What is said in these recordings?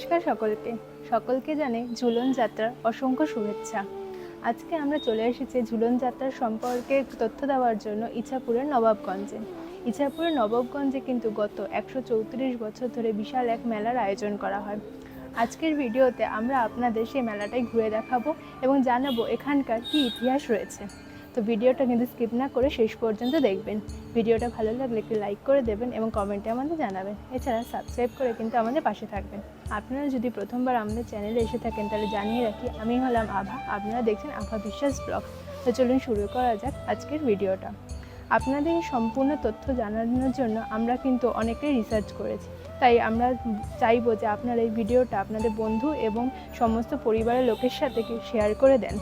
নমস্কার সকলকে। সকলকে জানে ঝুলন যাত্রার অসংখ্য শুভেচ্ছা। আজকে আমরা চলে এসেছি ঝুলন যাত্রার সম্পর্কে তথ্য দেওয়ার জন্য ইছাপুরের নবাবগঞ্জে। ইছাপুরের নবাবগঞ্জে কিন্তু গত একশো চৌত্রিশ বছর ধরে বিশাল এক মেলার আয়োজন করা হয়। আজকের ভিডিওতে আমরা আপনাদের সেই মেলাটাই ঘুরে দেখাবো এবং জানাব এখানকার কী ইতিহাস রয়েছে। তো ভিডিওটা কিন্তু স্কিপ না করে শেষ পর্যন্ত দেখবেন। ভিডিওটা ভালো লাগলে একটু লাইক করে দেবেন এবং কমেন্টে আমাদের জানাবেন। এছাড়া সাবস্ক্রাইব করে কিন্তু আমাদের পাশে থাকবেন। আপনারা যদি প্রথমবার আমাদের চ্যানেলে এসে থাকেন, তাহলে জানিয়ে রাখি, আমি হলাম আভা। আপনারা দেখছেন আভা বিশ্বাস ব্লগ। তো চলুন শুরু করা যাক আজকের ভিডিওটা। আপনাদের সম্পূর্ণ তথ্য জানানোর জন্য আমরা কিন্তু অনেকেই রিসার্চ করেছি। তাই আমরা চাইব যে আপনারা এই ভিডিওটা আপনাদের বন্ধু এবং সমস্ত পরিবারের লোকের সাথে শেয়ার করে দেন।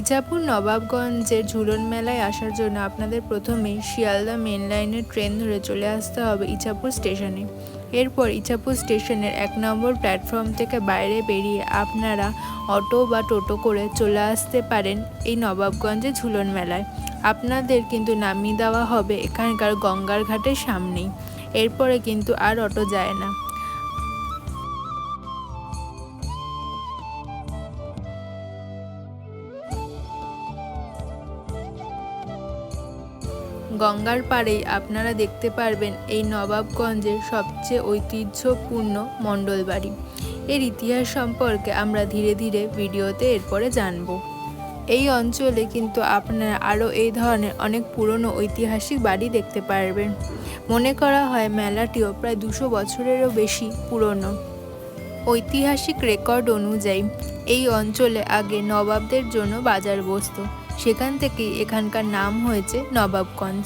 ইজাপুর নবাবগঞ্জের ঝুলন মেলায় আসার জন্য আপনাদের প্রথমেই শিয়ালদা মেন লাইনের ট্রেন ধরে চলে আসতে হবে ইচাপুর স্টেশনে এরপর ইছাপুর স্টেশনের এক নম্বর প্ল্যাটফর্ম থেকে বাইরে বেরিয়ে আপনারা অটো বা টোটো করে চলে আসতে পারেন এই নবাবগঞ্জে ঝুলন মেলায়। আপনাদের কিন্তু নামিয়ে দেওয়া হবে এখানকার গঙ্গার ঘাটের সামনেই। এরপরে কিন্তু আর অটো যায় না। গঙ্গার পাড়েই আপনারা দেখতে পারবেন এই নবাবগঞ্জের সবচেয়ে ঐতিহ্যপূর্ণ মণ্ডল বাড়ি। এর ইতিহাস সম্পর্কে আমরা ধীরে ধীরে ভিডিওতে এরপরে জানব। এই অঞ্চলে কিন্তু আপনারা আরও এই ধরনের অনেক পুরনো ঐতিহাসিক বাড়ি দেখতে পারবেন। মনে করা হয় মেলাটিও প্রায় দুশো বছরেরও বেশি পুরনো। ঐতিহাসিক রেকর্ড অনুযায়ী এই অঞ্চলে আগে নবাবদের জন্য বাজার বসতো সেখান থেকেই এখানকার নাম হয়েছে নবাবগঞ্জ।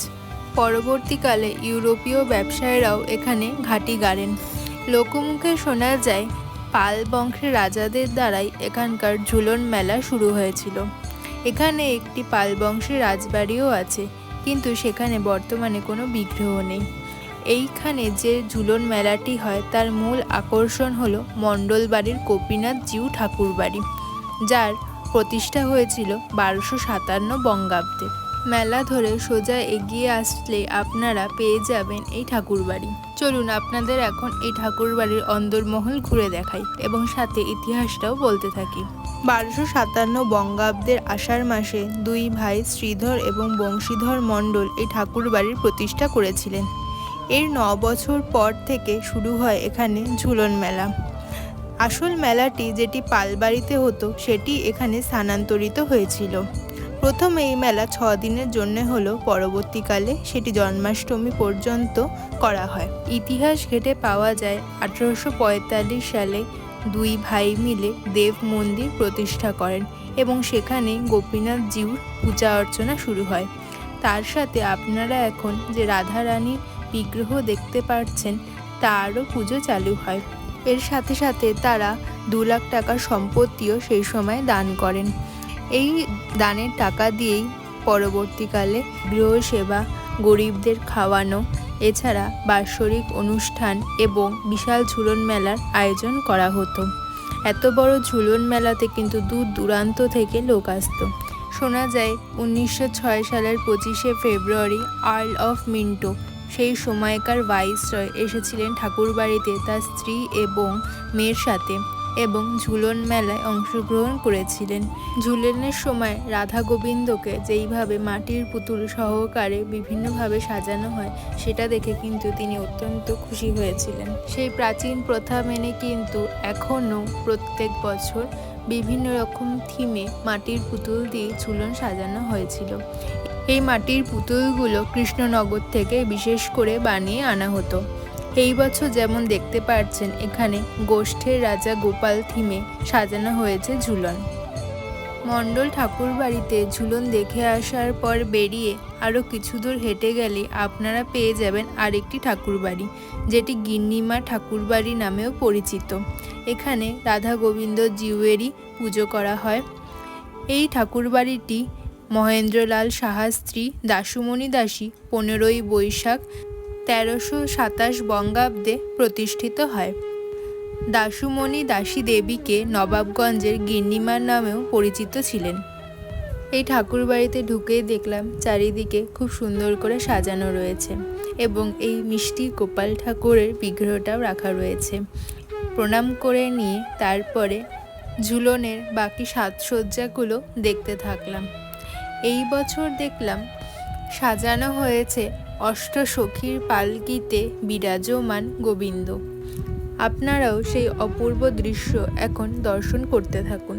পরবর্তীকালে ইউরোপীয় ব্যবসায়ীরাও এখানে ঘাঁটি গাড়েন। লোকমুখে শোনা যায়, পাল বংশের রাজাদের দ্বারাই এখানকার ঝুলন মেলা শুরু হয়েছিল। এখানে একটি পাল বংশের রাজবাড়িও আছে, কিন্তু সেখানে বর্তমানে কোনো বিগ্রহ নেই। এইখানে যে ঝুলন মেলাটি হয়, তার মূল আকর্ষণ হলো মণ্ডল বাড়ির গোপীনাথ জিউ ঠাকুর বাড়ি যার প্রতিষ্ঠা হয়েছিল বারোশো সাতান্ন বঙ্গাব্দে। মেলা ধরে সোজা এগিয়ে আসলে আপনারা পেয়ে যাবেন এই ঠাকুরবাড়ি। চলুন আপনাদের এখন এই ঠাকুরবাড়ির অন্দরমহল ঘুরে দেখাই এবং সাথে ইতিহাসটাও বলতে থাকি। বারোশো সাতান্ন বঙ্গাব্দের আষাঢ় মাসে দুই ভাই শ্রীধর এবং বংশীধর মণ্ডল এই ঠাকুরবাড়ির প্রতিষ্ঠা করেছিলেন। এর ন বছর পর থেকে শুরু হয় এখানে ঝুলন মেলা। আসল মেলাটি যেটি পালবাড়িতে হতো, সেটি এখানে স্থানান্তরিত হয়েছিল। প্রথমে এই মেলা ছ দিনের জন্য হলো, পরবর্তীকালে সেটি জন্মাষ্টমী পর্যন্ত করা হয়। ইতিহাস ঘেটে পাওয়া যায়, আঠারোশো পঁয়তাল্লিশ সালে দুই ভাই মিলে দেব মন্দির প্রতিষ্ঠা করেন এবং সেখানে গোপীনাথ জিউর পূজা অর্চনা শুরু হয়। তার সাথে আপনারা এখন যে রাধারানীর বিগ্রহ দেখতে পাচ্ছেন তারও পুজো চালু হয়। এর সাথে সাথে তারা দু লাখ টাকার সম্পত্তিও সেই সময় দান করেন। এই দানের টাকা দিয়েই পরবর্তীকালে গৃহসেবা, গরিবদের খাওয়ানো, এছাড়া বাৎসরিক অনুষ্ঠান এবং বিশাল ঝুলন মেলার আয়োজন করা হতো। এত বড় ঝুলন মেলাতে কিন্তু দূর দূরান্ত থেকে লোক আসতো। শোনা যায়, উনিশশো ছয় সালের পঁচিশে ফেব্রুয়ারি, আর্ল অফ মিন্টো সেই সময়কার ভাইসরয় এসেছিলেন ঠাকুরবাড়িতে তার স্ত্রী এবং মেয়ের সাথে এবং ঝুলন মেলায় অংশগ্রহণ করেছিলেন। ঝুলনের সময় রাধা গোবিন্দকে যেইভাবে মাটির পুতুল সহকারে বিভিন্নভাবে সাজানো হয়, সেটা দেখে কিন্তু তিনি অত্যন্ত খুশি হয়েছিলেন। সেই প্রাচীন প্রথা মেনে কিন্তু এখনও প্রত্যেক বছর বিভিন্ন রকম থিমে মাটির পুতুল দিয়ে ঝুলন সাজানো হয়েছিল। এই মাটির পুতুলগুলো কৃষ্ণনগর থেকে বিশেষ করে বানিয়ে আনা হতো। এই বছর যেমন দেখতে পাচ্ছেন এখানে গোষ্ঠের রাজা গোপাল থিমে সাজানো হয়েছে ঝুলন। মণ্ডল ঠাকুর বাড়িতে ঝুলন দেখে আসার পর বেরিয়ে আরও কিছু দূর হেঁটে গেলে আপনারা পেয়ে যাবেন আরেকটি ঠাকুরবাড়ি, যেটি গিন্নিমা ঠাকুরবাড়ি নামেও পরিচিত। এখানে রাধা গোবিন্দ জিউয়েরই পুজো করা হয়। এই ঠাকুরবাড়িটি মহেন্দ্রলাল সাহা স্ত্রী দাসুমণি দাসী পনেরোই বৈশাখ তেরোশো সাতাশ বঙ্গাব্দে প্রতিষ্ঠিত হয়। দাসুমণি দাসী দেবীকে নবাবগঞ্জের গিন্নিমার নামেও পরিচিত ছিলেন। এই ঠাকুরবাড়িতে ঢুকেই দেখলাম চারিদিকে খুব সুন্দর করে সাজানো রয়েছে এবং এই মিষ্টি গোপাল ঠাকুরের বিগ্রহটাও রাখা রয়েছে। প্রণাম করে নিয়ে তারপরে ঝুলনের বাকি সাজসজ্জাগুলো দেখতে থাকলাম। এই বছর দেখলাম সাজানো হয়েছে অষ্টসখীর পালকিতে বিরাজমান গোবিন্দ। আপনারাও সেই অপূর্ব দৃশ্য এখন দর্শন করতে থাকুন।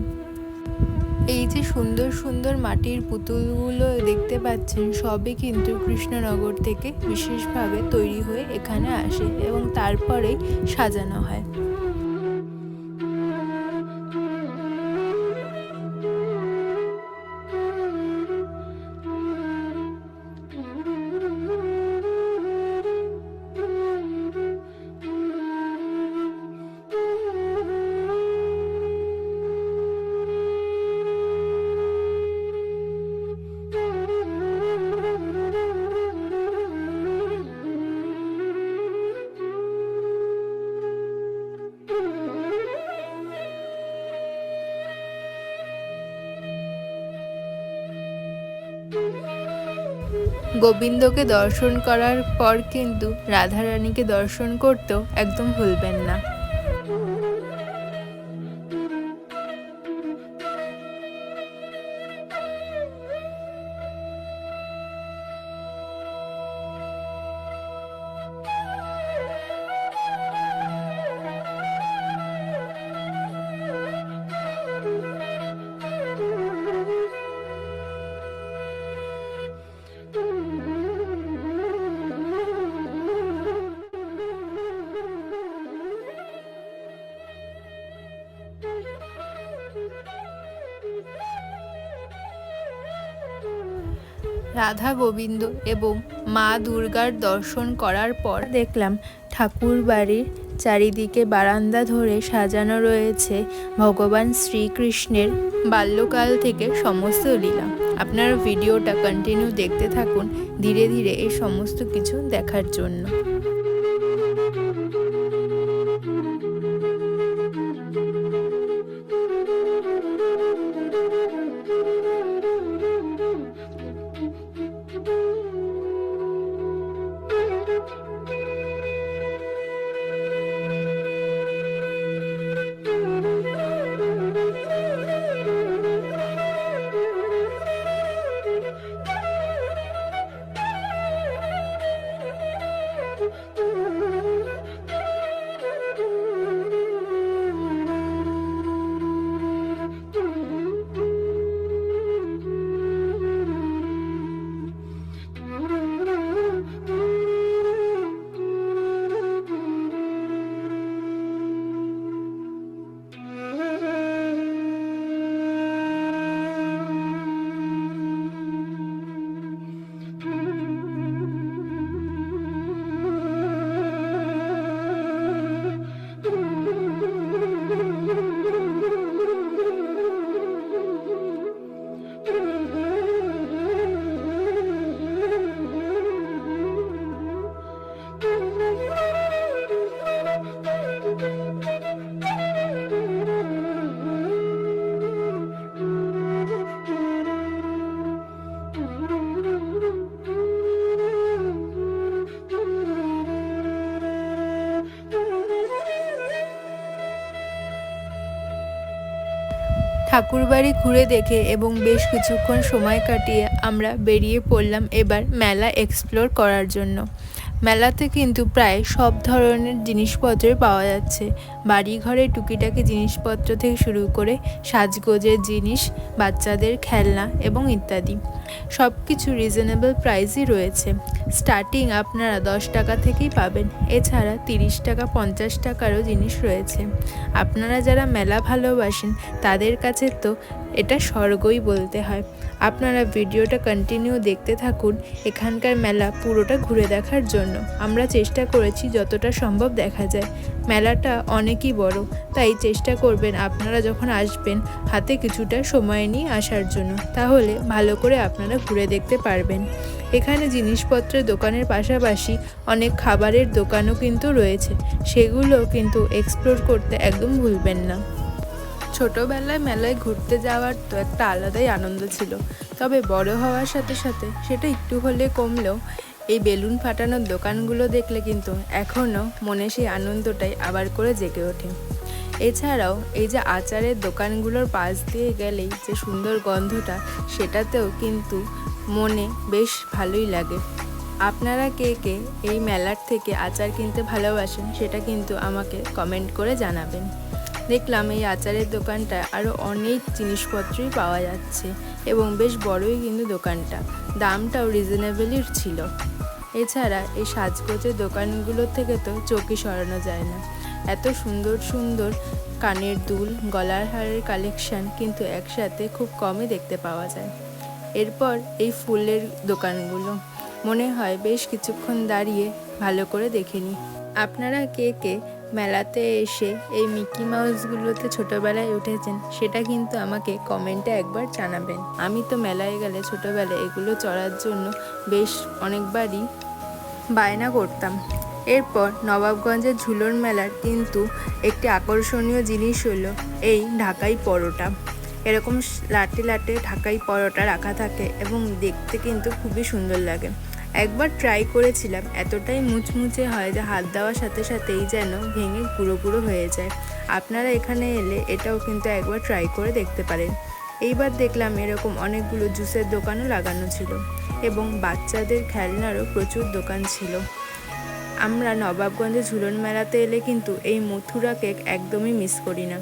এই যে সুন্দর সুন্দর মাটির পুতুলগুলো দেখতে পাচ্ছেন, সবই কিন্তু কৃষ্ণনগর থেকে বিশেষভাবে তৈরি হয়ে এখানে আসে এবং তারপরেই সাজানো হয়। গোবিন্দকে দর্শন করার পর কিন্তু রাধারানীকে দর্শন করতেও একদম ভুলবেন না। রাধা গোবিন্দ এবং মা দুর্গার দর্শন করার পর দেখলাম ঠাকুর বাড়ির চারিদিকে বারান্দা ধরে সাজানো রয়েছে ভগবান শ্রীকৃষ্ণের বাল্যকাল থেকে সমস্ত লীলা। আপনারা ভিডিওটা কন্টিনিউ দেখতে থাকুন ধীরে ধীরে এই সমস্ত কিছু দেখার জন্য। ঠাকুরবাড়ি ঘুরে দেখে এবং বেশ কিছুক্ষণ সময় কাটিয়ে আমরা বেরিয়ে পড়লাম এবার মেলা এক্সপ্লোর করার জন্য। মেলাতে কিন্তু প্রায় সব ধরনের জিনিসপত্রই পাওয়া যাচ্ছে। বাড়ি ঘরে টুকিটাকি জিনিসপত্র থেকে শুরু করে সাজগোজের জিনিস, বাচ্চাদের খেলনা এবং ইত্যাদি। সব কিছু রিজনেবল প্রাইসই রয়েছে। স্টার্টিং আপনারা দশ টাকা থেকেই পাবেন। এছাড়া তিরিশ টাকা, পঞ্চাশ টাকারও জিনিস রয়েছে। আপনারা যারা মেলা ভালোবাসেন, তাদের কাছে তো এটা স্বর্গই বলতে হয়। আপনারা ভিডিওটা কন্টিনিউ দেখতে থাকুন, এখানকার মেলা পুরোটা ঘুরে দেখার জন্য। আমরা চেষ্টা করেছি যতটা সম্ভব দেখা যায়। মেলাটা অনেকই বড়, তাই চেষ্টা করবেন আপনারা যখন আসবেন, হাতে কিছুটা সময় নিয়ে আসার জন্য। তাহলে ভালো করে আপনারা ঘুরে দেখতে পারবেন। এখানে জিনিসপত্রের দোকানের পাশাপাশি অনেক খাবারের দোকানও কিন্তু রয়েছে। সেগুলো কিন্তু এক্সপ্লোর করতে একদম ভুলবেন না। ছোটোবেলায় মেলায় ঘুরতে যাওয়ার তো একটা আলাদাই আনন্দ ছিল। তবে বড় হওয়ার সাথে সাথে সেটা একটু হলে কমলেও এই বেলুন ফাটানোর দোকানগুলো দেখলে কিন্তু এখনও মনে সেই আনন্দটাই আবার করে জেগে ওঠে। এছাড়াও এই যে আচারের দোকানগুলোর পাশ দিয়ে গেলেই যে সুন্দর গন্ধটা, সেটাতেও কিন্তু মনে বেশ ভালোই লাগে। আপনারা কে কে এই মেলার থেকে আচার কিনতে ভালোবাসেন, সেটা কিন্তু আমাকে কমেন্ট করে জানাবেন। দেখলাম এই আচারের দোকানটা আরও অনেক জিনিসপত্রই পাওয়া যাচ্ছে এবং বেশ বড়ই কিন্তু দোকানটা। দামটাও রিজনেবলই ছিল। এছাড়া এই সাজগোজের দোকানগুলোর থেকে তো চোখই সরানো যায় না। এত সুন্দর সুন্দর কানের দুল, গলার হারের কালেকশন কিন্তু একসাথে খুব কমই দেখতে পাওয়া যায়। এরপর এই ফুলের দোকানগুলো। মনে হয় বেশ কিছুক্ষণ দাঁড়িয়ে ভালো করে দেখে নিই। আপনারা কে কে মেলাতে এসে এই মিকি মাউসগুলোতে ছোটোবেলায় উঠেছেন, সেটা কিন্তু আমাকে কমেন্টে একবার জানাবেন। আমি তো মেলায় গেলে ছোটোবেলায় এগুলো চড়ার জন্য বেশ অনেকবারই বায়না করতাম। এরপর নবাবগঞ্জের ঝুলন মেলার কিন্তু একটি আকর্ষণীয় জিনিস হলো এই ঢাকাই পরোটা। এরকম লাটে লাটে ঢাকাই পরোটা রাখা থাকে এবং দেখতে কিন্তু খুবই সুন্দর লাগে। একবার ট্রাই করেছিলাম, এতটাই মুচমুচে হয় যে হাত দেওয়ার সাথে সাথেই যেন ভেঙে গুঁড়ো গুঁড়ো হয়ে যায়। আপনারা এখানে এলে এটাও কিন্তু একবার ট্রাই করে দেখতে পারেন। এইবার দেখলাম এরকম অনেকগুলো জুসের দোকানও লাগানো ছিল এবং বাচ্চাদের খেলনারও প্রচুর দোকান ছিল। আমরা নবাবগঞ্জে ঝুলন মেলাতে এলে কিন্তু এই মথুরা কেক একদমই মিস করি না।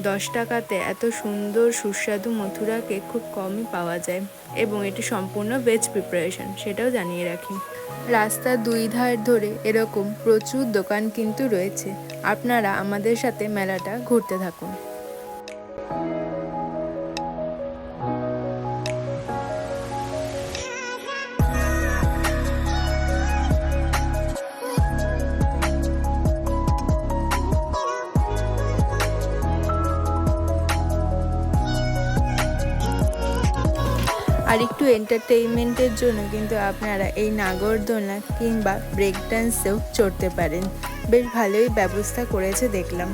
দশ টাকাতে এত সুন্দর, সুস্বাদু মথুরা কেক খুব কমই পাওয়া যায় এবং এটি সম্পূর্ণ ভেজ প্রিপারেশন সেটাও জানিয়ে রাখি। রাস্তার দুই ধার ধরে এরকম প্রচুর দোকান কিন্তু রয়েছে। আপনারা আমাদের সাথে মেলাটা ঘুরতে থাকুন। একটু এন্টারটেইনমেন্টের জন্য কিন্তু আপনারা এই নাগরদোলনা কিংবা ব্রেক ডান্সেও চড়তে পারেন। বেশ ভালোই ব্যবস্থা করেছে দেখলাম।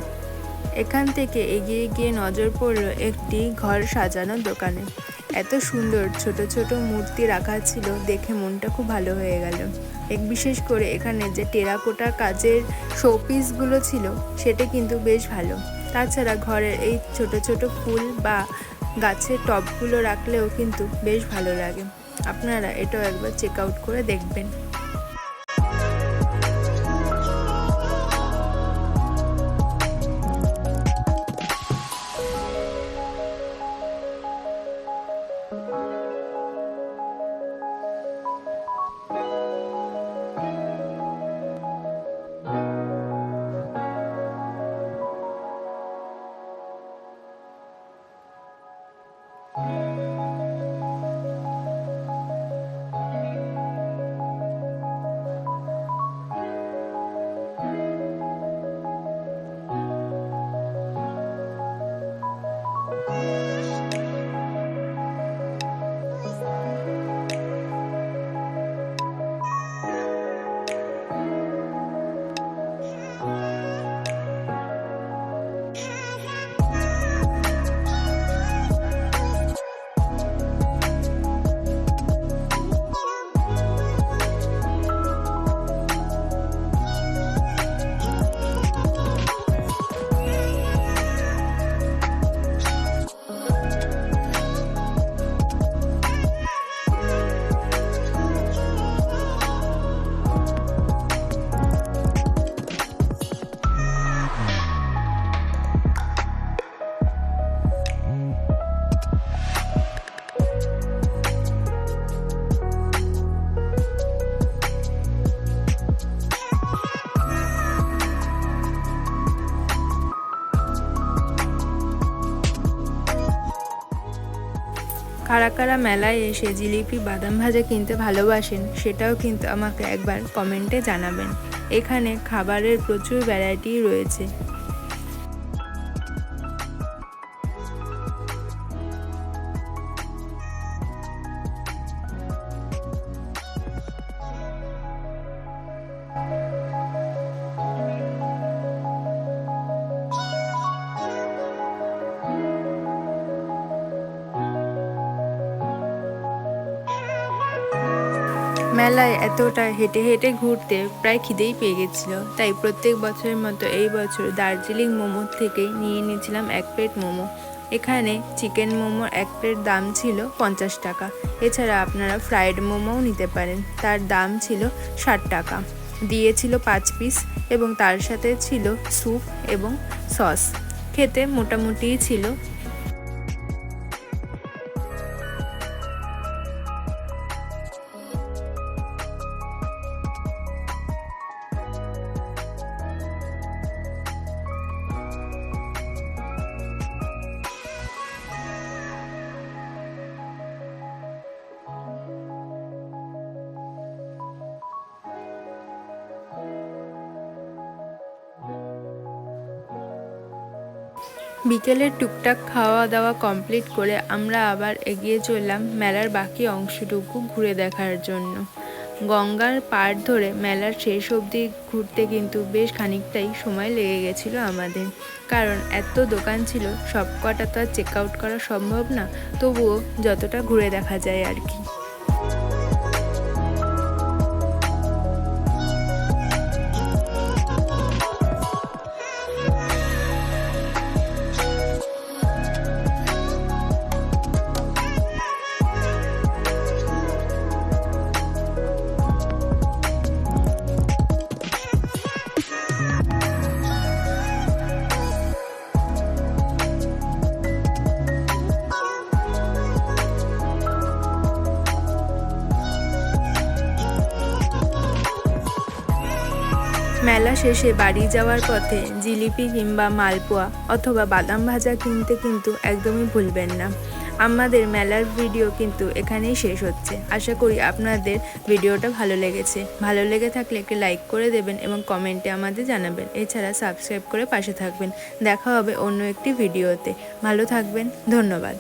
এখান থেকে এগিয়ে গিয়ে নজর পড়ল একটি ঘর সাজানোর দোকানে। এত সুন্দর ছোট ছোট মূর্তি রাখা ছিল, দেখে মনটা খুব ভালো হয়ে গেল। এক বিশেষ করে এখানে যে টেরাকোটা কাজের শোপিসগুলো ছিল, সেটা কিন্তু বেশ ভালো। তাছাড়া ঘরের এই ছোট ছোট ফুল বা গাছের টবগুলো রাখলেও কিন্তু বেশ ভালো লাগে। আপনারা এটাও একবার চেক আউট করে দেখবেন। কারা মেলায় এসে জিলিপি, বাদাম ভাজা কিনতে ভালোবাসেন, সেটাও কিন্তু আমাকে একবার কমেন্টে জানাবেন। এখানে খাবারের প্রচুর ভ্যারাইটি রয়েছে। মেলায় এতটা হেঁটে হেঁটে ঘুরতে প্রায় খিদেই পেয়ে গেছিল। তাই প্রত্যেক বছরের মতো এই বছর দার্জিলিং মোমো থেকে নিয়ে নিয়েছিলাম এক প্লেট মোমো। এখানে চিকেন মোমোর এক প্লেট দাম ছিল পঞ্চাশ টাকা। এছাড়া আপনারা ফ্রায়েড মোমোও নিতে পারেন। তার দাম ছিল ষাট টাকা। দিয়েছিল পাঁচ পিস এবং তার সাথে ছিল স্যুপ এবং সস। খেতে মোটামুটিই ছিল বিকেলের টুকটাক খাওয়া দাওয়া কমপ্লিট করে আমরা আবার এগিয়ে চললাম মেলার বাকি অংশটুকু ঘুরে দেখার জন্য। গঙ্গার পাড় ধরে মেলার শেষ অবধি ঘুরতে কিন্তু বেশ খানিকটাই সময় লেগে গেছিল আমাদের। কারণ এত দোকান ছিল সব কটা তো আর চেক আউট করা সম্ভব না, তবুও যতটা ঘুরে দেখা যায় আর কি। মেলা শেষে বাড়ি যাওয়ার পথে জিলিপি কিংবা মালপোয়া অথবা বাদাম ভাজা কিনতে কিন্তু একদমই ভুলবেন না। আমাদের মেলার ভিডিও কিন্তু এখানেই শেষ হচ্ছে। আশা করি আপনাদের ভিডিওটা ভালো লেগেছে। ভালো লেগে থাকলে একটি লাইক করে দেবেন এবং কমেন্টে আমাদের জানাবেন। এছাড়া সাবস্ক্রাইব করে পাশে থাকবেন। দেখা হবে অন্য একটি ভিডিওতে। ভালো থাকবেন। ধন্যবাদ।